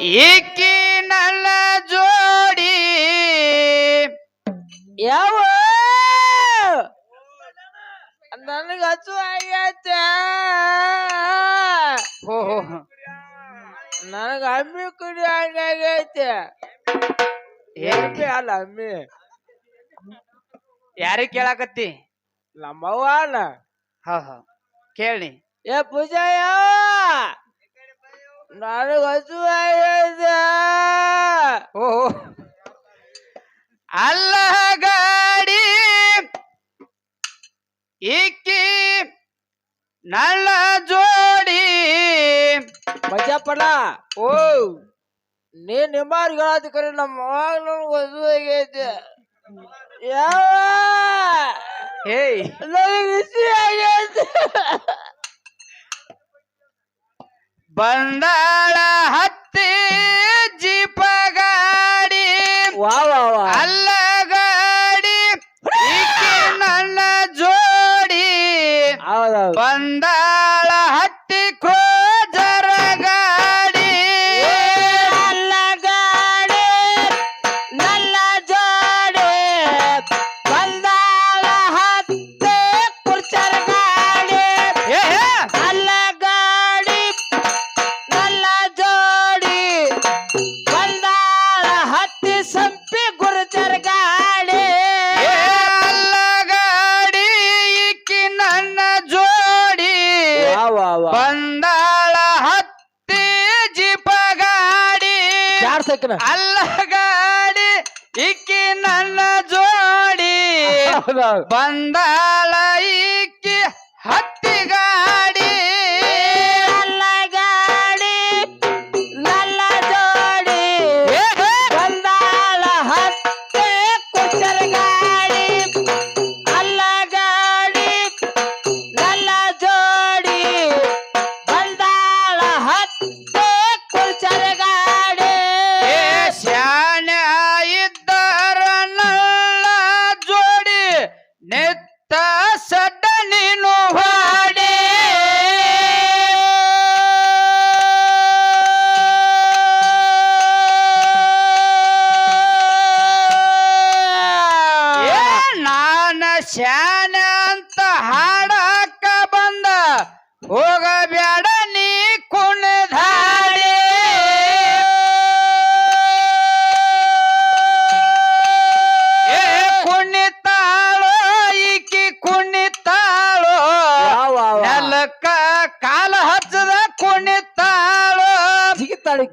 ಈಕಿ ನನ್ನ ಜೋಡಿ? ಯಾವ? ನನಗ ಹಸು ಆಗತ್ತ ಓಹೋ ನನಗ ಅಮ್ಮಿ ಕುಡಿ ಹಂಗಾಗೈತೆ ಎಮ್ಮಿ ಅಲ್ಲ ಅಮ್ಮಿ ಯಾರಿಗೆ ಕೇಳಾಕತ್ತಿ? ನಮ್ಮವ್ವ ಅಲ್ಲ. ಹಾ ಹಾ ಕೇಳಿ ಏ ಪೂಜಾ ಯಾ ನಾನು ಹಸು ಆಗೈತೆ ಓ ಅಲ್ಲ ಗಾಡಿ ಇಕ್ಕಿ ನಲ್ಲ ಜೋಡಿ. ಬಜಪ್ಪಣ ಓ. ನೀ ನಿಮ್ಮಾರ್ ಹೇಳತ್ಕರಿ ನಮ್ಮ ನನಗೆ ಹಸು ಆಗೈತೆ ಯಾವ ಹೇ ನನಗೆ ರುಚಿ ಆಗೈತೆ ಬಂದಾಳ ಹತ್ತಿ ಜೀಪ ಗಾಡಿ ವಾ ವಾ ವಾ. ಅಲ್ಲ ಗಾಡಿ ಇಕ್ಕಿ ನನ್ನ ಜೋಡಿ ಬಂದಾಳ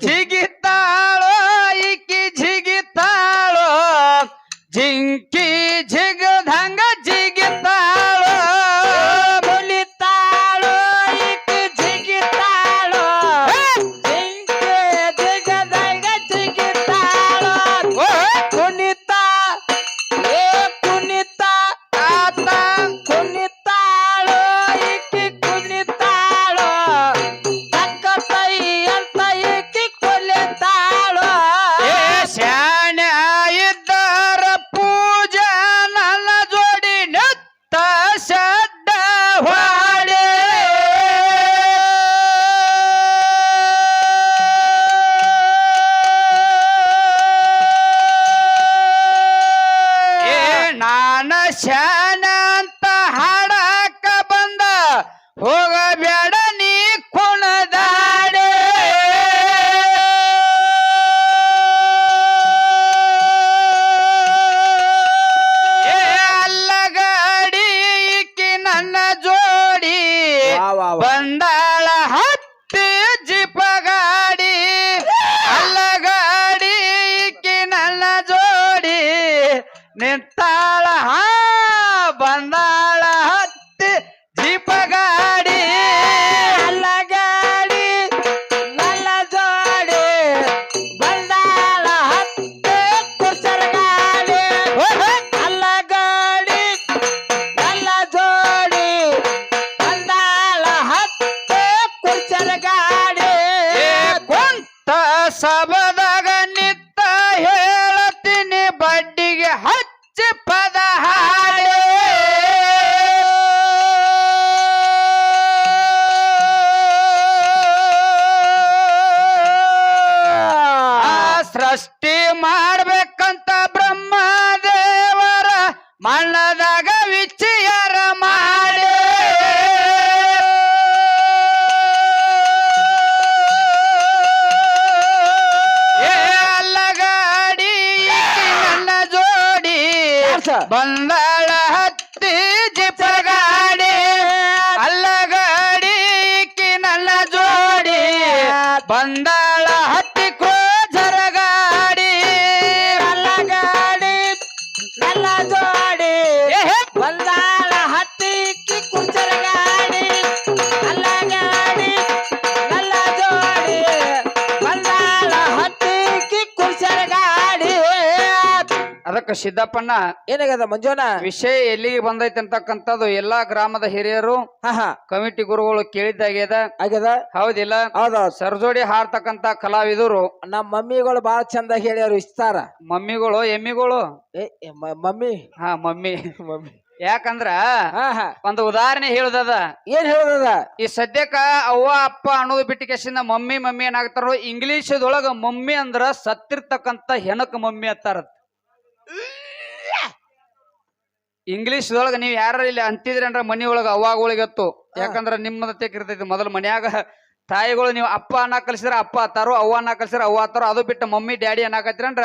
ঠিক ಶಾನ ಅಂತ ಹಾಡಾಕ ಬಂದ ಹೋಗಬೇಡ ನೀ ಕುಣದಾಡೆ ಅಲ್ಲಗಾಡಿ ಇಕ್ಕಿ ನನ್ನ ಜೋಡಿ ಬಂದಾಳ ಹತ್ತಿ ಜಿಪಗಾಡಿ. ಅಲ್ಲಗಾಡಿ ಇಕ್ಕಿ ನನ್ನ ಜೋಡಿ ನಿಂತಾಳ ಬಂದಾಳ ಸಿದ್ದಪ್ಪಣ್ಣ ಏನಾಗದ ಮಂಜುನ ವಿಷಯ ಎಲ್ಲಿಗೆ ಬಂದೈತೆ ಅಂತಕ್ಕಂಥದ್ದು ಎಲ್ಲಾ ಗ್ರಾಮದ ಹಿರಿಯರು ಹಾ ಹಾ. ಕಮಿಟಿ ಗುರುಗಳು ಕೇಳಿದ್ದಾಗ್ಯದ. ಆಗ್ಯದ? ಹೌದಿಲ್ಲ. ಸರ್ಜೋಡಿ ಹಾಡ್ತಕ್ಕಂತ ಕಲಾವಿದರು. ನಮ್ಮ ಮಮ್ಮಿಗಳು ಬಾಳ ಚಂದ ಹೇಳ್ಯಾರು ಇಷ್ಟಾರ? ಮಮ್ಮಿಗಳು ಎಮ್ಮಿಗಳು? ಏ ಏ, ಮ- ಮಮ್ಮಿ? ಹಾ ಮಮ್ಮಿ. ಮಮ್ಮಿ. ಯಾಕಂದ್ರ ಹಾ ಹಾ. ಒಂದು ಉದಾಹರಣೆ ಹೇಳುದದ. ಏನ್ ಹೇಳದ ಈ ಸದ್ಯಕ್ಕ ಅವ್ವ ಅಪ್ಪ ಅನ್ನೋದು ಬಿಟ್ಟು ಕೆಸಿಂದ ಮಮ್ಮಿ ಮಮ್ಮಿ ಏನಾಗ್ತಾರೋ ಇಂಗ್ಲಿಷದೊಳಗ ಮಮ್ಮಿ ಅಂದ್ರ ಸತ್ತಿರ್ತಕ್ಕಂತ ಹೆಣಕ್ ಮಮ್ಮಿ ಅತ್ತಾರ ಇಂಗ್ಲಿಷ್ದೊಳಗ ನೀವ್ ಯಾರ ಇಲ್ಲಿ ಅಂತಿದ್ರಿ ಅಂದ್ರೆ ಮನಿ ಒಳಗ ಒಳಗೆ ಅತ್ತು ಯಾಕಂದ್ರ ನಿಮ್ಮದ ತೆಕ್ಕಿರ್ತೈತಿ ಮೊದಲು ಮನ್ಯಾಗ ತಾಯಿಗಳು ನೀವು ಅಪ್ಪ ಅನ್ನ ಕಲ್ಸಿದ್ರ ಅಪ್ಪ ಅತ್ತಾರೋ ಅವ್ವ ಅನ್ನ ಕಲ್ಸಿದ್ರ ಅವ್ವ ಅತ್ತಾರೋ ಅದು ಬಿಟ್ಟು ಮಮ್ಮಿ ಡ್ಯಾಡಿ ಅನ್ನಕತ್ತಿರಂದ್ರ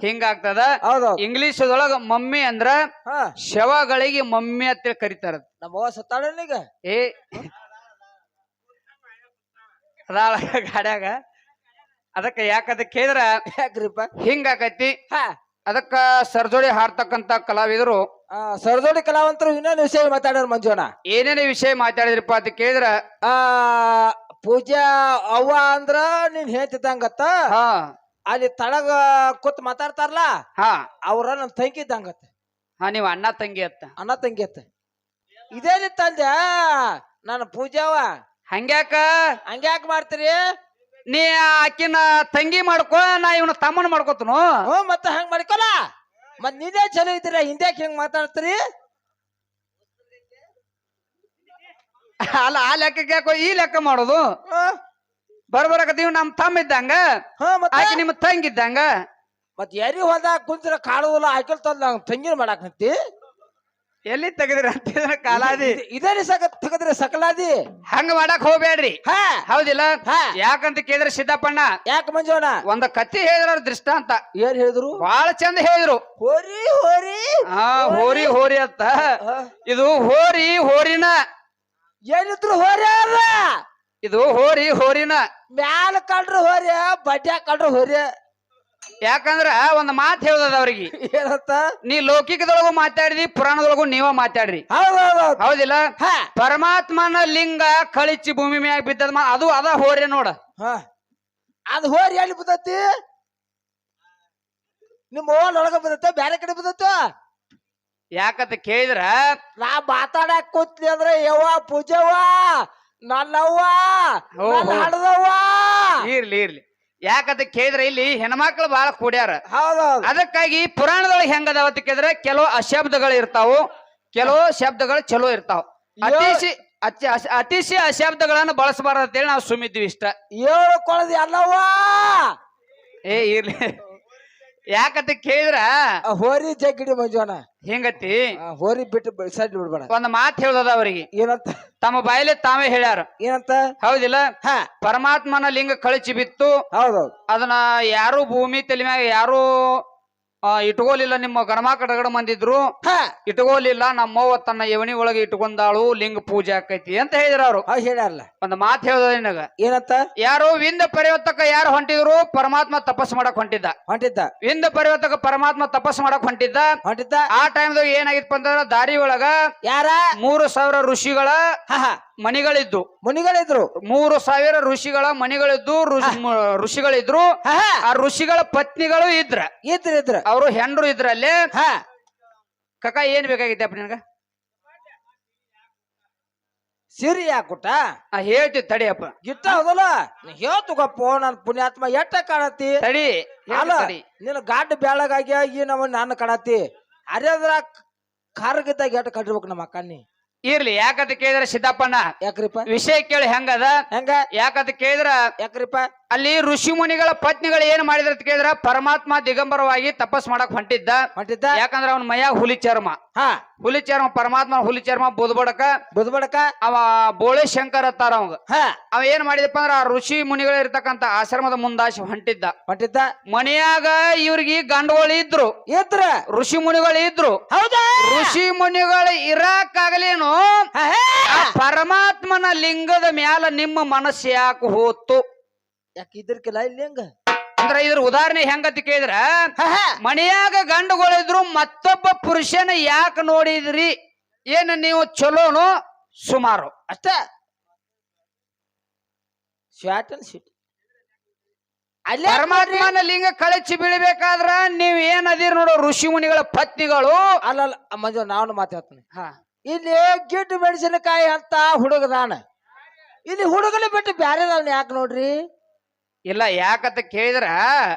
ಹಿಂಗಾಗ್ತದ. ಹೌದೌದು. ಇಂಗ್ಲಿಷ್ದೊಳಗ ಮಮ್ಮಿ ಅಂದ್ರ ಹಾ. ಶವಗಳಿಗೆ ಮಮ್ಮಿ ಅಂತೇಳಿ ಕರಿತಾರ. ನಮ್ಮ ಅವ್ವ ಸತ್ತಾಳನೀಗ ಏ. ಅದಾಳ ಗಾಡ್ಯಾಗ. ಅದಕ್ಕೆ ಯಾಕದ ಕೇಳಿದ್ರ ಯಾಕ್ರಿಪ್ಪ? ಹಿಂಗಾಕೈತಿ. ಹಾ. ಅದಕ್ಕ ಸರ್ಜೋಡಿ ಹಾಡ್ತಕ್ಕಂತ ಕಲಾವಿದರು ಆ, ಸರದೋಡಿ ಕಲಾವಂತರು ಇನ್ನೊಂದು ವಿಷಯ ಮಾತಾಡೋರು ಮಂಜುನ ಏನೇನೇ ವಿಷಯ ಮಾತಾಡಿದ್ರಪ್ಪ ಅಂತ ಕೇಳಿದ್ರ? ಆ ಪೂಜಾ ಅವ್ವ ಅಂದ್ರ ನೀನ್ ಹೇಳ್ತಿದ್ದಂಗತ್ತ ಹಾ. ಅಲ್ಲಿ ತಳಗ ಕೂತ್ ಮಾತಾಡ್ತಾರಲ್ಲ? ಹಾ. ಅವ್ರ ನನ್ ತಂಗಿ ಇದ್ದಂಗತ್ತ. ಹಾ ನೀವ್ ಅಣ್ಣ ತಂಗಿ ಅತ್ತ. ಅಣ್ಣ ತಂಗಿ ಅತ್ತ. ಇದೇನಿ ತಂದೆ ನನ್ನ ಪೂಜಾವ ಹಂಗ್ಯಾಕ? ಹಂಗ್ಯಾಕ ಮಾಡ್ತೀರಿ? ನೀ ಆಕಿನ ತಂಗಿ ಮಾಡ್ಕೋ ನಾ ಇವನ ತಮ್ಮನ ಮಾಡ್ಕೋತನು. ಹ್ಞೂ ಮತ್ತ ಹಂಗ್ ಮಾಡ್ಕೊಲ್ಲ? ಮತ್ ನೀನೇ ಚಲೋ ಇದ್ದೀರ ಹಿಂದ್ಯಾಕ್ ಹೆಂಗ್ ಮಾತಾಡ್ತೀರಿ? ಅಲ್ಲ ಆ ಲೆಕ್ಕಕ್ಕೆ ಯಾಕೋ ಈ ಲೆಕ್ಕ ಮಾಡೋದು? ಹ್ಮ್. ಬರ್ಬರಕತ್ತೀವಿ ನಮ್ ತಮ್ಮ ಇದ್ದಂಗ? ಹ್ಞೂ ಮತ್ತ? ಆಕಿ ನಿಮ್ಮ ತಂಗಿ ಇದ್ದಂಗ? ಮತ್ ಎರಿ ಹೋದಾಗ ಕುಂತ್ರ ಕಾಡುದಿಲ್ಲ ಆಕಿಲ್ ತಂದ್ ತಂಗಿನ ಮಾಡಾಕ್ ಹತ್ತಿ ಎಲ್ಲಿ ತೆಗದ್ರಿ ಅಂತ ಹೇಳಿದ್ರೆ ಕಾಲಾದಿ? ಇದೇ ಸಕ ತೆಗದ್ರಿ ಸಕಲಾದಿ? ಹಂಗ ಮಾಡಕ್ ಹೋಗ್ಬೇಡ್ರಿ. ಹಾ. ಹೌದಿಲ್ಲ? ಹಾ. ಯಾಕಂತ ಕೇಳಿದ್ರೆ ಸಿದ್ದಪ್ಪಣ್ಣ. ಯಾಕ ಮಂಜೋಣ ಒಂದ ಕತ್ತಿ ಹೇಳಿದ್ರ ದೃಷ್ಟಾಂತ ಏನ್ ಹೇಳಿದ್ರು? ಬಹಳ ಚಂದ ಹೇಳಿದ್ರು. ಹೋರಿ ಹೋರಿ. ಹಾ ಹೋರಿ ಹೋರಿ ಅಂತ. ಹಾ. ಇದು ಹೋರಿ ಹೋರಿನ. ಏನಿದ್ರು ಹೋರಿ ಅಲ್ಲ. ಇದು ಹೋರಿ ಹೋರಿನ. ಮ್ಯಾಲ ಕಳ್ರು ಹೋರಿ ಬಡ್ಡ್ಯಾಗ ಕಳ್ರು ಹೋರಿ. ಯಾಕಂದ್ರ ಒಂದ್ ಮಾತ್ ಹೇಳ್ದದ ಅವ್ರಿಗೆ. ಏನತ್ತ ನೀ ಲೌಕಿಕದೊಳಗು ಮಾತಾಡಿದಿ ಪುರಾಣದೊಳಗು ನೀವ ಮಾತಾಡ್ರಿ. ಹೌದಿಲ್ಲ? ಹಾ. ಪರಮಾತ್ಮನ ಲಿಂಗ ಕಳಿಚಿ ಭೂಮಿ ಮ್ಯಾಗ ಬಿದ್ದದ ಮಾ- ಅದು ಅದ ಹೋರಿ ನೋಡ. ಹಾ. ಅದು ಹೋರಿ ಎಲ್ಲಿ ಬಿದ್ದತಿ ನಿಮ್ಮ ಓನ್ ಒಳಗ ಬಿದ್ದತ್ತ ಬ್ಯಾರೆ ಕಡೆ ಬಿದ್ದತ್ತ? ಯಾಕಂತ ಕೇಳಿದ್ರ? ನಾ ಮಾತಾಡಕ್ ಕೂತ್ಲಿ ಅಂದ್ರೆ ಯವ್ವ ಪೂಜವ್ವ ನನ್ನವ್ವ ಹೋ, ನನ್ನ ಹೋ. ಹಡದವ್ವ ಇರ್ಲಿ ಇರ್ಲಿ. ಯಾಕಂತ ಕೇಳಿದ್ರೆ ಇಲ್ಲಿ ಹೆಣ್ಮಕ್ಳು ಬಹಳ ಕೂಡ್ಯಾರ. ಹೌದೌದು ಅದಕ್ಕಾಗಿ ಪುರಾಣದೊಳಗೆ ಹೆಂಗದಾವ ಅಂತ ಕೇಳಿದ್ರೆ ಕೆಲವು ಅಶಬ್ದಗಳು ಇರ್ತಾವು ಕೆಲವು ಶಬ್ದಗಳು ಚಲೋ ಇರ್ತಾವ. ಅತಿಶಿ ಅತಿ- ಅತಿಶಿ ಅಶಬ್ದಗಳನ್ನು ಬಳಸಬಾರ್ದು ಅಂತೇಳಿ ನಾವು ಸುಮ್ಮಿದ್ವಿ ಇಷ್ಟ. ಏಳು ಕೊಳದಿ ಅಲ್ಲವ್ವಾ? ಏ ಇರ್ಲಿ. ಯಾಕಂತ ಕೇಳಿದ್ರ? ಆ ಹೋರಿ ಜಗ್ಗಿಡಿ ಮಂಜುವನ ಹೆಂಗತಿ? ಆ ಹೋರಿ ಬಿಟ್ಟು ಸೈಡ್ ಬಿಡ್ಬೇಡ. ಒಂದ್ ಮಾತು ಹೇಳ್ದದ ಅವ್ರಿಗೆ. ಏನಂತ? ತಮ್ಮ ಬಾಯಲ್ಲಿ ತಾವೇ ಹೇಳ್ಯಾರ. ಏನಂತ? ಹೌದಿಲ್ಲ? ಹಾ. ಪರಮಾತ್ಮನ ಲಿಂಗ ಕಳಚಿ ಬಿತ್ತು. ಹೌದೌದು. ಅದನ್ನ ಯಾರು ಭೂಮಿ ತಲೆ ಮ್ಯಾಗ ಯಾರು ಆ, ಇಟ್ಕೋಲಿಲ್ಲ ನಿಮ್ಮ ಗಣಮ ಕಡಗಡ ಮಂದಿದ್ರು. ಹಾ. ಇಟ್ಕೋಲಿಲ್ಲ ನಮ್ಮವ್ವ ತನ್ನ ಯವನಿ ಒಳಗೆ ಇಟ್ಕೊಂಡಾಳು ಲಿಂಗ ಪೂಜೆ ಆಕೈತಿ ಅಂತ ಹೇಳಿದ್ರ ಅವರು. ಹೇಳಲ್ಲ ಒಂದ್ ಮಾತು ಹೇಳ್ದ ನಿನಗ. ಏನಂತ? ಯಾರು ವಿಂದ ಪರಿವರ್ತಕ ಯಾರು ಹೊಂಟಿದ್ರು ಪರಮಾತ್ಮ ತಪಸ್ ಮಾಡಕ್ ಹೊಂಟಿದ್ದ. ಹೊಂಟಿದ್ದ. ವಿಂದ ಪರಿವರ್ತಕ ಪರಮಾತ್ಮ ತಪಸ್ ಮಾಡಕ್ ಹೊಂಟಿದ್ದ. ಹೊಂಟಿದ್ದ. ಆ ಟೈಮ್ದಾಗ ಏನಾಗಿತ್ತು ಅಂತಂದ್ರ ದಾರಿ ಒಳಗ ಯಾರ? ಮೂರು ಸಾವಿರ ಋಷಿಗಳ ಮಣಿಗಳಿದ್ದು. ಮುನಿಗಳಿದ್ರು ಮೂರು ಸಾವಿರ ಋಷಿಗಳ ಮಣಿಗಳಿದ್ದು ಋಷಿ- ಮ- ಋಷಿಗಳಿದ್ರು. ಆ ಋಷಿಗಳ ಪತ್ನಿಗಳು ಇದ್ರ. ಇದ್ರ ಇದ್ರ. ಅವರು ಹೆಂಡ್ರು ಇದ್ರಲ್ಲಿ. ಹ. ಕಕ್ಕ ಏನ್ ಬೇಕಾಗಿದ್ದೆ ಅಪ್ಪ ನಿನಗ? ಸಿರಿ ಯಾಕುಟ ಆ ಹೇಳ್ತಿ ತಡಿಯಪ್ಪ ಗಿತ್ತ ಹೌದಲ್ಲ? ಹೇಳ್ತು ಹೇಳ್ತುಗಪ್ಪ ನನ್ ಪುಣ್ಯಾತ್ಮ ಎಟ್ಟ ಕಾಣತಿ? ತಡಿ ಹೇಳ್ತಿ ಅಲ್ಲ ತಡಿ. ನಿನ್ನ ಗಾಡ್ ಬ್ಯಾಳಗಾಗಿ ಈ ನಮ್ಮ ನಾನು ಕಾಣತಿ? ಅರ್ಯದ್ರ ಕಾರ್ಗಿದ್ದಾಗ ಎಟ್ಟ ಕಟ್ಟಿರ್ಬೇಕು ನಮ್ಮ ಅಕ್ಕನಿ ಇರ್ಲಿ ಯಾಕಂತ ಕೇಳಿದ್ರೆ ಸಿದ್ದಪ್ಪಣ್ಣ ಯಾಕ್ರಿಪ್ಪ? ವಿಷಯ ಕೇಳಿ ಹೆಂಗದ? ಹೆಂಗ? ಯಾಕಂತ ಕೇಳಿದ್ರ ಯಾಕ್ರಿಪ್ಪ? ಅಲ್ಲಿ ಋಷಿ ಮುನಿಗಳ ಪತ್ನಿಗಳು ಏನ್ ಮಾಡಿದ್ರ ಅಂತ ಕೇಳಿದ್ರ ಪರಮಾತ್ಮ ದಿಗಂಬರವಾಗಿ ತಪಸ್ ಮಾಡಕ್ ಹೊಂಟಿದ್ದ. ಹೊಂಟಿದ್ದ? ಯಾಕಂದ್ರ ಅವನ ಮಯ ಹುಲಿ ಚರ್ಮ ಹಾ. ಹುಲಿ ಚರ್ಮ ಪರಮಾತ್ಮ ಹುಲಿ ಚರ್ಮ ಬುದ್ಬಡಕ. ಬುದ್ಬಡಕ? ಅವ ಬೋಳೆ ಶಂಕರ್ ಅತ್ತಾರ ಅವಂಗ. ಹಾ. ಅವ ಏನ್ ಮಾಡಿದಪ್ಪ ಅಂದ್ರ ಆ ಋಷಿ ಮುನಿಗಳು ಇರ್ತಕ್ಕಂತ ಆಶ್ರಮದ ಮುಂದಾಶೆ ಹೊಂಟಿದ್ದ. ಹೊಂಟಿದ್ದ? ಮನೆಯಾಗ ಇವ್ರಿಗೆ ಗಂಡುಗಳು ಇದ್ರು. ಇದ್ರ? ಋಷಿ ಮುನಿಗಳು ಇದ್ರು. ಹೌದಾ? ಋಷಿ ಮುನಿಗಳು ಇರಾಕಾಗಲೇನು? ಹಾ. ಪರಮಾತ್ಮನ ಲಿಂಗದ ಮ್ಯಾಲ ನಿಮ್ಮ ಮನಸ್ಸು ಯಾಕೆ ಹೋತು ಯಾಕೆ ಇದ್ರಕಿಲ್ಲ ಇಲ್ಲಿ ಹೆಂಗ? ಅಂದ್ರ ಇದ್ರ ಉದಾಹರಣೆ ಹೆಂಗತಿ ಕೇಳಿದ್ರ ಹಾ, ಹಾ. ಮನೆಯಾಗ ಗಂಡುಗಳಿದ್ರು ಮತ್ತೊಬ್ಬ ಪುರುಷನ ಯಾಕೆ ನೋಡಿದ್ರಿ? ಏನು ನೀವು ಚಲೋನು? ಸುಮಾರು. ಅಷ್ಟ. ಸಿಟ್ ಅಲ್ಲೇ ಪರಮಾತ್ಮನ ಲಿಂಗ ಕಳಚಿ ಬೀಳ್ಬೇಕಾದ್ರ ನೀವ್ ಏನದೀರ್ ನೋಡು ಋಷಿ ಮುನಿಗಳ ಪತ್ನಿಗಳು. ಅಲ್ಲ ಅಲ್ಲ ಮಂಜು ನಾನು ಮಾತಾಡ್ತೀನಿ ಇಲ್ಲಿ ಗಿಡ್ಡು ಮೆಣಸಿನಕಾಯಿ ಅಂತ ಹುಡುಗದಾನ ಇಲ್ಲಿ ಹುಡುಗನ ಬಿಟ್ಟು ಬ್ಯಾರೆದವ್ನ ಯಾಕೆ ನೋಡ್ರಿ? ಇಲ್ಲ ಯಾಕಂತ ಕೇಳಿದ್ರ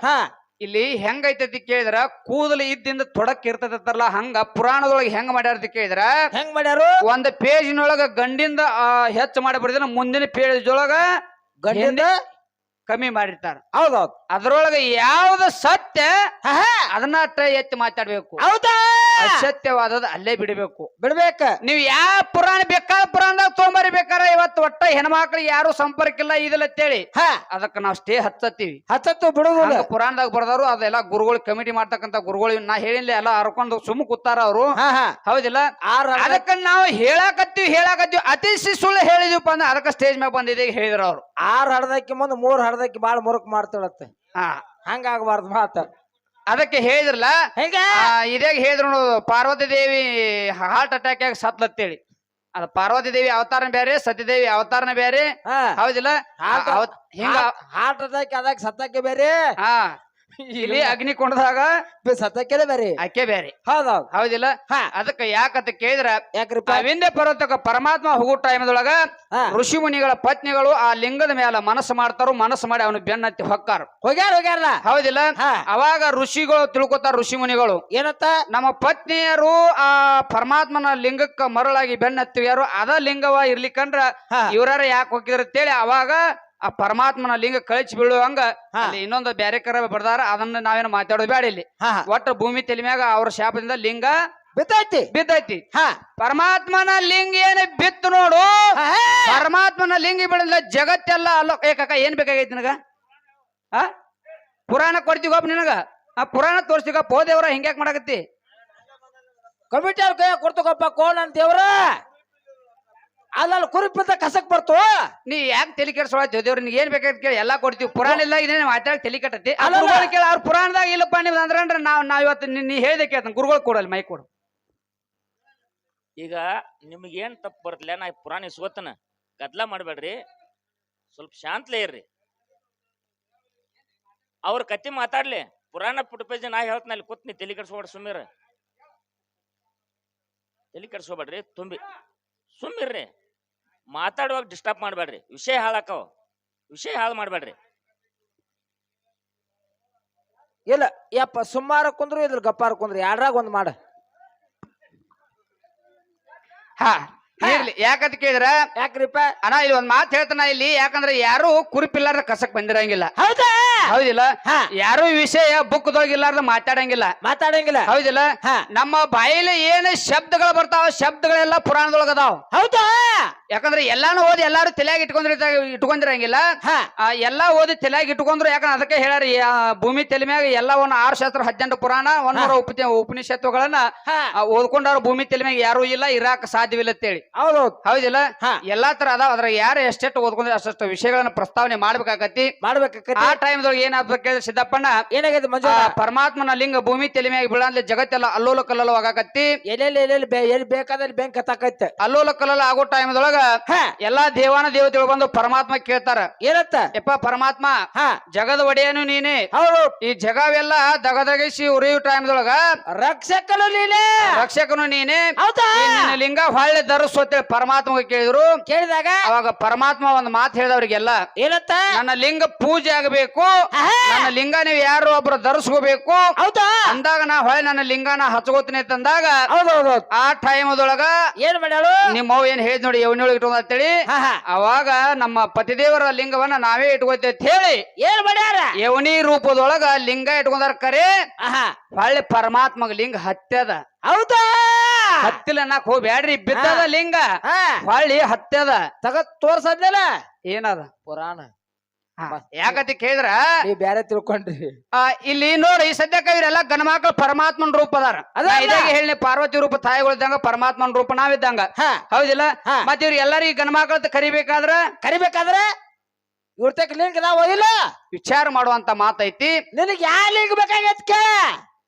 ಹಾ. ಇಲ್ಲಿ ಹೆಂಗೈತತಿ ಕೇಳಿದ್ರ ಕೂದಲು ಇದ್ದಿಂದ ತೊಡಕ್ ಇರ್ತದಲ್ಲ ಹಂಗ ಪುರಾಣದೊಳಗೆ ಹೆಂಗ್ ಮಾಡ್ಯಾರ ಕೇಳಿದ್ರ? ಹೆಂಗ್ ಮಾಡ್ಯಾರು? ಒಂದ್ ಪೇಜಿನೊಳಗ ಗಂಡಿಂದ ಹೆಚ್ಚು ಮಾಡಿ ಮುಂದಿನ ಪೇಜ್ ಒಳಗ ಗಂಡಿಂದ ಕಮ್ಮಿ ಮಾಡಿರ್ತಾರ. ಹೌದೌದು. ಅದ್ರೊಳಗ ಯಾವ್ದು ಸತ್ಯ. ಅದನ್ನ ಎತ್ತಿ ಮಾತಾಡ್ಬೇಕು. ಹೌದಾ? ಅಸತ್ಯವಾದದ ಅಲ್ಲೇ ಬಿಡಬೇಕು. ಬಿಡ್ಬೇಕ. ನೀವ್ ಯಾವ ಪುರಾಣ ಬೇಕಾದ ಪುರಾಣದಾಗ ತೊಗೊಂಬರಿ ಬೇಕಾರ ಇವತ್ತು ಒಟ್ಟ ಹೆಣ್ಮಕ್ಳಿಗೆ ಯಾರು ಸಂಪರ್ಕ ಇಲ್ಲ ಇದಿಲ್ಲ ಅಂತೇಳಿ. ಹಾ. ಅದಕ್ಕ ನಾವ್ ಸ್ಟೇ ಹಚ್ಚತ್ತೀವಿ ಹತ್ತತ್ತು ಬಿಡುದಿಲ್ಲ ಹಂಗ ಪುರಾಣದಾಗ ಬರ್ದಾರು ಅದೆಲ್ಲ ಗುರುಗಳು ಕಮಿಟಿ ಮಾಡ್ತಕ್ಕಂತ ಗುರುಗಳು ನಾ ಹೇಳಿಲ್ಲ ಎಲ್ಲ ಹರ್ಕೊಂಡು ಸುಮ್ಮ ಕೂತಾರ ಅವರು. ಹಾ ಹಾ. ಹೌದಿಲ್ಲ? ಆರ್ ಅದಕ್ಕ ನಾವು ಹೇಳಾಕತ್ತೀವಿ ಹೇಳಾಕತ್ತೀವಿ ಅತಿಶಿ ಸುಳ್ಳು ಹೇಳಿದ್ವಿಪ್ಪ ಅಂದ್ರೆ ಅದಕ್ಕ ಸ್ಟೇಜ್ ಮ್ಯಾಗ ಬಂದಿದೆ ಹೇಳಿದ್ರು ಅವ್ರು. ಆರ್ ಹಡ್ದಕ್ಕೆ ಮುಂದ್ ಮೂರ್ ಹಡ್ದಕ್ಕೆ ಬಾಳ ಮುರುಕ್ ಮಾಡ್ತಾಳತ್ತೆ ಹಾ. ಹಂಗಾಗಬಾರ್ದು ಮಾತ. ಅದಕ್ಕೆ ಹೇಳಿದ್ರಲ್ಲ ಹೆಂಗ? ಇದಾಗ ಹೇಳಿದ್ರು ನೋಡು ಪಾರ್ವತಿ ದೇವಿ ಹಾರ್ಟ್ ಅಟ್ಯಾಕ್ ಆಗಿ ಸತ್ಲತ್ತೇಳಿ ಅದ ಪಾರ್ವತಿ ದೇವಿ ಅವತಾರನ ಬೇರೆ ಸತ್ಯದೇವಿ ಅವತಾರನ ಬೇರೆ ಹೌದಿಲ್ಲ? Heart- ಆ, ಅವತ್- ಹಿಂಗ ಹಾರ್ಟ್ ಅಟ್ಯಾಕ್ ಅದಕ್ಕೆ ಸತ್ತಕ್ಕೆ ಬೇರೆ ಹಾ. ಇಲ್ಲಿ ಅಗ್ನಿ ಕೊಂಡದಾಗ ಸತಕ್ಕೆ ಬೇರೆ. ಆಕೆ ಬೇರೆ. ಹೌದೌದು ಹೌದಿಲ್ಲ? ಹಾ. ಅದಕ್ಕ ಯಾಕಂತ ಕೇಳಿದ್ರ ಯಾಕ್ರಿ ಅವಿಂದ ಪರ್ವತಕ್ಕ ಪರಮಾತ್ಮ ಹೋಗೋ ಟೈಮ್ದೊಳಗ ಹಾ. ಋಷಿ ಮುನಿಗಳ ಪತ್ನಿಗಳು ಆ ಲಿಂಗದ ಮೇಲೆ ಮನಸ್ಸು ಮಾಡ್ತಾರೋ ಮನಸ್ಸು ಮಾಡಿ ಅವನು ಬೆನ್ನತ್ತಿ ಹೊಕ್ಕಾರ. ಹೋಗ್ಯಾರ ಹೋಗ್ಯಾರ ಹೌದಿಲ್ಲ? ಅವಾಗ ಋಷಿಗಳು ತಿಳ್ಕೊತಾರ ಋಷಿ ಮುನಿಗಳು ಏನತ್ತ? ನಮ್ಮ ಪತ್ನಿಯರು ಆ ಪರಮಾತ್ಮನ ಲಿಂಗಕ್ಕ ಮರಳಾಗಿ ಬೆನ್ನತ್ತಿವ್ಯಾರು ಅದ ಲಿಂಗವ ಇರ್ಲಿಕ್ಕಂದ್ರ ಇವ್ರಾರ ಯಾಕೆ ಹೋಗಿದ್ರ ಅಂತೇಳಿ ಅವಾಗ ಆ ಪರಮಾತ್ಮನ ಲಿಂಗ ಕಳಿಸಿ ಬೀಳುವಂಗ ಹಾ. ಅಲ್ಲಿ ಇನ್ನೊಂದು ಬ್ಯಾರೆ ಕರ ಬರ್ದಾರ ಅದನ್ನ ನಾವೇನು ಮಾತಾಡೋದು ಬೇಡ ಇಲ್ಲಿ. ಹಾ. ಒಟ್ಟು ಭೂಮಿ ತಲೆ ಮ್ಯಾಗ ಅವ್ರ ಶಾಪದಿಂದ ಲಿಂಗ ಬಿತ್ತೈತಿ ಬಿದ್ದೈತಿ. ಹಾ. ಪರಮಾತ್ಮನ ಲಿಂಗ ಏನ್ ಬಿತ್ತು ನೋಡು ಹಾ. ಪರಮಾತ್ಮನ ಲಿಂಗ ಬಿಡಲ್ಲ ಜಗತ್ತೆಲ್ಲ ಅಲ್ಲೋ ಏ ಕಾಕ ಏನ್ ಬೇಕಾಗೈತಿ ನಿನಗ? ಆ? ಪುರಾಣ ಕೊಡ್ತೀವಪ್ಪ ನಿನಗ? ಆ ಪುರಾಣ ತೋರ್ಸ್ತೀಗ ಪೋದೇವ್ರ ಹಿಂಗ್ಯಾಕ್ ಮಾಡಕತ್ತಿ? ಕಮಿಟಿ ಅವ್ರ ಕೈ ಕೊಡ್ತಕಪ್ಪ ಕೋಣ ಅಂತ ದೇವ್ರ ಅಲ್ಲಲ್ಲ ಕುರಿಪಿಂದ ಕಸಕ್ ಬರ್ತು. ನೀ ಯಾಕೆ ತಲೆ ಕೆಡ್ಸೋಳ ದೇವ್ರ ನಿನ್ ಏನ್ ಬೇಕಾಗಿತ್ತು ಕೇಳಿ. ಎಲ್ಲಾ ಕೊಡ್ತೀವಿ. ಪುರಾಣ ಇಲ್ಲ ಇದೇನು ಮಾತಾಡಿ ತಲೆ ಕಟ್ಟತಿ ಕೇಳಿ ಅವ್ರ ಪುರಾಣದಾಗ ಇಲ್ಲಪ್ಪ ನೀವು ಅಂದ್ರೆ ನಾವ್ ನಾವ್ ಇವತ್ತು ನೀ- ಹೇಳಿದ ಕೇಳ್ತಾನೆ. ಗುರುಗಳು ಕೊಡಲ್ಲ ಮೈ ಕೊಡು. ಈಗ ನಿಮ್ಗೇನ್ ತಪ್ಪು ಬರ್ತಲ್ಲ ನಾ ಪುರಾಣ ಇಸ್ಕೊತನ. ಗದ್ಲ ಮಾಡಬೇಡ್ರಿ. ಸ್ವಲ್ಪ ಶಾಂತಲೇ ಇರ್ರಿ. ಅವ್ರ ಕತ್ತಿ ಮಾತಾಡ್ಲಿ. ಪುರಾಣ ಪುಟಪೇಜ್ ನಾ ಹೇಳ್ತೀನಿ ಅಲ್ಲಿ. ಕೂತ್ ನೀ ತಲೆ ಕೆಡ್ಸ್ಕೊಬೇಡ್ರಿ ಸುಮ್ಮಿರ. ತಲೆ ಕೆಡ್ಸ್ಕೊಬೇಡ್ರಿ ತುಂಬಿ. ಸುಮ್ಮಿರ್ರಿ. ಮಾತಾಡುವಾಗ ಡಿಸ್ಟರ್ಬ್ ಮಾಡಬೇಡ್ರಿ. ವಿಷಯ ಹಾಳಾಕವ. ವಿಷಯ ಹಾಳು ಮಾಡಬೇಡ್ರಿ. ಇಲ್ಲ ಯಪ್ಪ ಸುಮಾರ ಕುಂದ್ರು ಇದ್ರ ಗಪ್ಪಾರ ಕುಂದ್ರಿ. ಎರಡ್ರಾಗ ಒಂದ್ ಮಾಡ. ಹಾ ಇರ್ಲಿ. ಯಾಕಂತ ಕೇಳಿದ್ರ? ಯಾಕ್ರಿಪ್ಪ ಅಣ್ಣ ಇಲ್ಲಿ ಒಂದ್ ಮಾತು ಹೇಳ್ತಾನ ಇಲ್ಲಿ. ಯಾಕಂದ್ರೆ ಯಾರು ಕುರಿಪಿಲ್ಲಾರ್ದ ಕಸಕ್ ಬಂದಿರಂಗಿಲ್ಲ. ಹೌದಾ? ಹೌದಿಲ್ಲ? ಹಾ. ಯಾರು ವಿಷಯ ಬುಕ್ದೊಳಗಿಲ್ಲಾರ್ದ ಮಾತಾಡಂಗಿಲ್ಲ. ಮಾತಾಡಂಗಿಲ್ಲ. ಹೌದಿಲ್ಲ? ಹಾ. ನಮ್ಮ ಬಾಯಿಲಿ ಏನ್ ಶಬ್ದಗಳು ಬರ್ತಾವ ಶಬ್ದಗಳೆಲ್ಲ ಪುರಾಣದೊಳಗ ಅದಾವ. ಹೌದಾ? ಯಾಕಂದ್ರೆ ಎಲ್ಲಾನು ಓದಿ ಎಲ್ಲಾರು ತಲೆಯಾಗಿ ಇಟ್ಕೊಂಡ್ರ ಇಟ್ಕೊಂಡಿರಂಗಿಲ್ಲ. ಹಾ. ಆ, ಎಲ್ಲಾ ಓದಿ ತಲೆಯಾಗಿ ಇಟ್ಕೊಂಡ್ರು ಯಾಕಂದ್ರೆ ಅದಕ್ಕೆ ಹೇಳ್ಯಾರ ಈ, ಆ, ಭೂಮಿ ತಲೆ ಮ್ಯಾಗ ಎಲ್ಲ ಒಂದು ಆರು ಶಾಸ್ತ್ರ ಹದಿನೆಂಟು ಪುರಾಣ ಒಂದೂರ ಉಪ ಉಪನಿಷತ್ತುಗಳನ್ನ ಹಾ. ಆ, ಓದ್ಕೊಂಡವ್ರು ಭೂಮಿ ತಲೆ ಮ್ಯಾಗ ಯಾರು ಇಲ್ಲ ಇರಾಕ ಸಾಧ್ಯವಿಲ್ಲ ಅಂತೇಳಿ. ಹೌದೌದು ಹೌದಿಲ್ಲ? ಹಾ. ಎಲ್ಲಾ ತರ ಅದಾವ. ಅದ್ರ ಯಾರು ಎಷ್ಟೆಷ್ಟು ಓದ್ಕೊಂಡ್ರೆ ಅಷ್ಟು ವಿಷಯಗಳನ್ನ ಪ್ರಸ್ತಾವನೆ ಮಾಡ್ಬೇಕಾಗತ್ತಿ ಮಾಡ್ಬೇಕಕ್ಕತಿ ಆ ಟೈಮ್ದೊಳಗೆ ಏನಾಗ್ಬೇಕು ಕೇಳಿದ್ರೆ ಸಿದ್ದಪ್ಪಣ್ಣ ಏನಾಗಿದೆ ಮಂಜು ಆ ಪರಮಾತ್ಮನ ಲಿಂಗ ಭೂಮಿ ತಲೆ ಮ್ಯಾಗ ಬೀಳಂದ್ರೆ ಜಗತ್ತೆಲ್ಲ ಅಲ್ಲೋಲ ಕಲ್ಲೋಲ ಆಗತ್ತಿ ಎಲ್ಲೆಲ್ಲಿ ಎಲ್ಲೆಲ್ಲಿ ಬೇ ಎಲ್ಲಿ ಬೇಕಾದಲ್ಲಿ ಬ್ಯಾಂಕ್ ಹತ್ತಾಕೈತೆ ಅಲ್ಲೋಲ ಕಲ್ಲೋಲ ಆಗೋ ಟೈಮ್ದೊಳಗ ಹಾ. ಎಲ್ಲಾ ದೇವಾನ ದೇವತೆಗಳು ಬಂದು ಪರಮಾತ್ಮ ಕೇಳ್ತಾರ. ಏನತ್ತ ಯಪ್ಪ ಪರಮಾತ್ಮ ಹಾ. ಜಗದ ಒಡೆಯನು ನೀನೆ. ಹೌದು. ಈ ಜಗವೆಲ್ಲ ದಗದಗಿಸಿ ಉರಿಯೋ ಟೈಮ್ದೊಳಗ ರಕ್ಷಕನು ನೀನೆ. ರಕ್ಷಕನು ನೀನೆ. ಹೌದಾ? ಈ ನಿನ್ನ ಲಿಂಗ ಹೊಳ್ಳೆ ಧರಿಸು ಪರಮಾತ್ಮ ಕೇಳಿದ್ರು. ಕೇಳಿದಾಗ? ಅವಾಗ ಪರಮಾತ್ಮ ಒಂದ್ ಮಾತು ಹೇಳಿದವ್ರಿಗೆಲ್ಲ ಏನತ್ತ ನನ್ನ ಲಿಂಗ ಪೂಜೆ ಆಗಬೇಕು. ನನ್ನ ಲಿಂಗ ನೀವು ಯಾರು ಒಬ್ರು ಧರಿಸ್ಕೋಬೇಕು. ಹೌದಾ? ಅಂದಾಗ ನಾ ಹೊಳೆ ನನ್ನ ಲಿಂಗನ ಹಚ್ಕೋತೀನಿ ಅಂತಂದಾಗ ಹೌದೌದು. ಆ ಟೈಮ್ದೊಳಗ ಏನ್ ಮಾಡ್ಯಾಳು? ನಿಮ್ಮ ಏನ್ ಹೇಳಿದ್ ನೋಡಿ ಯವನಿಯೊಳಗೆ ಒಳಗೆ ಇಟ್ಕೊಂಡ್ ಅಂತೇಳಿ ಹಾ ಹಾ. ಅವಾಗ ನಮ್ಮ ಪತಿದೇವರ ಲಿಂಗವನ್ನ ನಾವೇ ಇಟ್ಕೋತೇವೆ ಅಂತ ಹೇಳಿ. ಏನ್ ಮಾಡ್ಯಾರ? ಯವನಿ ರೂಪದೊಳಗ ಲಿಂಗ ಇಟ್ಕೊಂಡಾರ ಕರೆ ಆಹಾ ಹೊಳ್ಳಿ ಪರಮಾತ್ಮಗ ಲಿಂಗ ಹತ್ಯದ. ಹೌದಾ? ಹತ್ತಿಲ್ಲ ನಾಕ್ ಹೋಗ್ಬ್ಯಾಡ್ರಿ ಬಿದ್ದದ ಲಿಂಗ. ಹಾ. ಹೊಳ್ಳಿ ಹತ್ಯದ. ತಗ ತೋರ್ಸದ್ನಲ್ಲ? ಏನದ? ಪುರಾಣ. ಯಾಕತಿ ಕೇಳಿದ್ರ? ನೀವ್ ಬ್ಯಾರೆ ತಿಳ್ಕೊಂಡ್ರಿ. ಆ, ಇಲ್ಲಿ ನೋಡಿ ಸದ್ಯಕ್ಕ ಇವರೆಲ್ಲ ಗಣಮಾಕಳ ಪರಮಾತ್ಮನ ರೂಪ ಅದಾರ. ಅದ ನಾ ಅಲ್ಲ. ಇದಾಗಿ ಹೇಳಿ ಪಾರ್ವತಿ ರೂಪ ತಾಯಿಗಳಿದ್ದಂಗ ಪರಮಾತ್ಮನ ರೂಪ ನಾವಿದ್ದಂಗ. ಹಾ. ಹೌದಿಲ್ಲ? ಹಾ. ಮತ್ ಇವ್ರ ಈ ಗಣಮಾಕಳ ಕರಿಬೇಕಾದ್ರ? ಕರಿಬೇಕಾದ್ರೆ ಇವ್ರ ತಕ್ಕ ಲಿಂಕ್ ನಾವ್ ಇಲ್ಲ? ವಿಚಾರ ಮಾಡುವಂತ ಮಾತೈತಿ. ನಿನಗ್ ಯಾ ಲಿಂಕ್ ಬೇಕಾಗೈತ್ ಕೇಳ?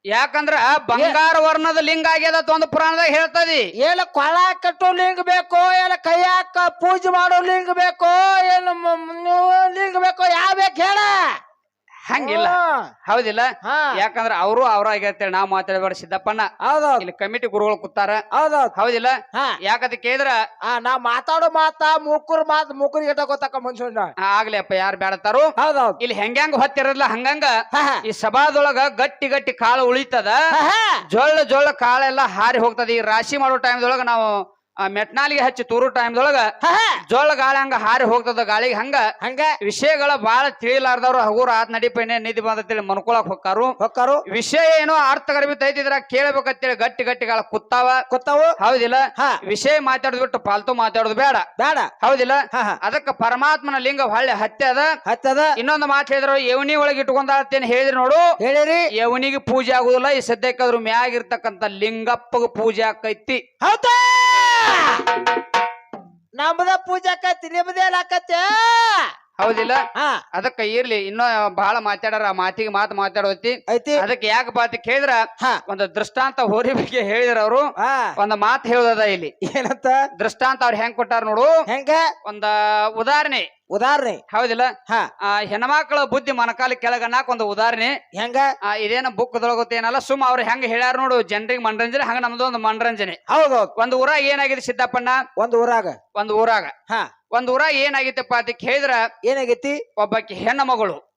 ಯಾಕಂದ್ರ ಬಂಗಾರ ವರ್ಣದ ಲಿಂಗ ಆಗ್ಯದ ಒಂದು ಪುರಾಣದಾಗ ಹೇಳ್ತದಿ. ಏನ ಕೊಳ ಕಟ್ಟೋ ಲಿಂಗ ಬೇಕೋ, ಏನ ಕೈಯಾಕ ಪೂಜೆ ಮಾಡೋ ಲಿಂಕ್ ಬೇಕೋ, ಏನು ಲಿಂಗ್ ಬೇಕೋ, ಯಾವ ಬೇಕು ಹೇಳ. ಹಂಗಿಲ್ಲ. ಹೌದಿಲ್ಲ? ಯಾಕಂದ್ರ ಅವರು ಅವ್ರ ಆಗೈತೆ ನಾವು ಮಾತಾಡಬೇಡ ಸಿದ್ದಪ್ಪಣ್ಣ. ಇಲ್ಲಿ ಕಮಿಟಿ ಗುರುಗಳು ಕೂತಾರ. ಹೌದಿಲ್ಲ? ಯಾಕಂದ್ರೆ ಯಾಕಂತ ಕೇಳಿದ್ರ? ಆ ನಾ ಮಾತಾಡೋ ಮಾತಾ ಮೂಕುರ್ ಮಾತ್ ಮೂಕುರ್ ಗೊತ್ತಾಕ ಮನುಷ್ಯ ಆಗ್ಲಿ ಅಪ್ಪ ಯಾರು ಬೇಡತಾರು ಹೌದೌದು. ಇಲ್ಲಿ ಹೆಂಗ್ಯಾಂಗ ಹೊತ್ತಿರಲ್ಲ ಹಂಗಂಗ. ಈ ಸಭಾದೊಳಗ ಗಟ್ಟಿ ಗಟ್ಟಿ ಕಾಳು ಉಳಿತದ. ಜೊಳ್ಳ ಜೊಳ್ಳ ಕಾಳೆಲ್ಲ ಹಾರಿ ಹೋಗ್ತದ. ಈ ರಾಶಿ ಮಾಡೋ ಟೈಮ್ದೊಳಗ ನಾವು ಆ, ಮೆಟ್ನಾಲಿಗೆ ಹಚ್ಚಿ ತೂರು ಟೈಮ್ದೊಳಗ. ಜೋಳ ಗಾಳಿ ಹಂಗ ಹಾರಿ ಹೋಗ್ತದ ಗಾಳಿಗೆ ಹಂಗ ಹಂಗ. ವಿಷಯಗಳ ಬಾಳ ತಿಳಿಲಾರ್ದವ್ರು ಹಗುರ ಆತ್ ನಡಿಪೇನೆ ನಿಧಿ ಬಂದತೇಳಿ ಮನ್ಕೊಳಕ್ ಹೊಕ್ಕಾರು. ಹೊಕ್ಕಾರು. ವಿಷಯ ಏನೋ ಅರ್ಥ ಐತಿದ್ರ ಕೇಳ್ಬೇಕಂತೇಳಿ ಗಟ್ಟಿ ಗಟ್ಟಿಗಳ ಕುತ್ತಾವ. ಕುತ್ತಾವ. ಹೌದಿಲ್ಲ? ಹಾ. ವಿಷಯ ಮಾತಾಡೋದ್ ಬಿಟ್ಟು ಪಾಲ್ತು ಮಾತಾಡುದು ಬೇಡ. ಬೇಡ. ಹೌದಿಲ್ಲ? ಅದಕ್ಕ ಪರಮಾತ್ಮನ ಲಿಂಗ ಹೊಳ್ಳೆ ಹತ್ತದ ಹತ್ತದ ಇನ್ನೊಂದು ಮಾತು ಹೇಳಿದ್ರು ಯವನಿ ಒಳಗೆ ಇಟ್ಕೊಂಡಾಳತ್ತೇನು ಹೇಳಿದ್ರಿ ನೋಡು. ಹೇಳಿರಿ. ಯವನಿಗೆ ಪೂಜೆ ಆಗುದಿಲ್ಲ ಈ ಸದ್ಯಕ್ಕೆ ಅದ್ರ ಮ್ಯಾಗ ಇರ್ತಕ್ಕಂಥ ಲಿಂಗಪ್ಪಗ ಪೂಜೆ ಆಕೈತಿ ಹೌದಾ. ನಮ್ಮದ ಪೂಜಾಕ ನಿಮ್ಮದೇ ಆಕತ್ತೆ ಹೌದಿಲ್ಲ? ಹಾ. ಅದಕ್ಕ ಇರ್ಲಿ ಇನ್ನೂ ಬಹಳ ಮಾತಾಡಾರ ಆ ಮಾತಿಗೆ ಮಾತು ಮಾತಾಡೋತಿ. ಐತಿ. ಅದಕ್ಕೆ ಯಾಕಪ್ಪ ಅಂತ ಕೇಳಿದ್ರ? ಹಾ. ಒಂದು ದೃಷ್ಟಾಂತ ಹೋರಿ ಬಗ್ಗೆ ಹೇಳಿದ್ರ ಅವರು. ಹಾ. ಒಂದು ಮಾತು ಹೇಳೋದ ಇಲ್ಲಿ. ಏನಂತ? ದೃಷ್ಟಾಂತ ಅವ್ರು ಹೆಂಗ್ ಕೊಟ್ಟಾರ ನೋಡು. ಹೆಂಗ? ಒಂದ ಉದಾಹರಣೆ. ಉದಾಹರಣೆ ಹೌದಿಲ್ಲ? ಹಾ. ಆ ಹೆಣ್ಮಕ್ಳ ಬುದ್ಧಿ ಮನಕಾಲ ಕೆಳಗನ್ನಾಕ ಒಂದು ಉದಾಹರಣೆ ಹೆಂಗ? ಆ, ಇದೇನ ಬುಕ್ ಗೊತ್ತೇನಲ್ಲ ಸುಮ್ಮ ಅವ್ರು ಹೆಂಗ ಹೇಳ್ಯಾರ ನೋಡು ಜನರಿಗೆ ಮನರಂಜನೆ ಹಂಗ ನಮ್ದು ಒಂದು ಮನರಂಜನೆ. ಹೌದು. ಒಂದು ಊರಾಗ ಏನಾಗಿದೆ ಸಿದ್ದಪ್ಪಣ್ಣ? ಒಂದು ಊರಾಗ. ಒಂದು ಊರಾಗ. ಹ. ಒಂದು ಊರಾಗ ಏನಾಗಿತ್ತಪ್ಪ ಅಂತ ಕೇಳಿದ್ರ ಏನಾಗೈತಿ? ಒಬ್ಬಾಕಿ ಹೆಣ್ಣು ಮಗಳು.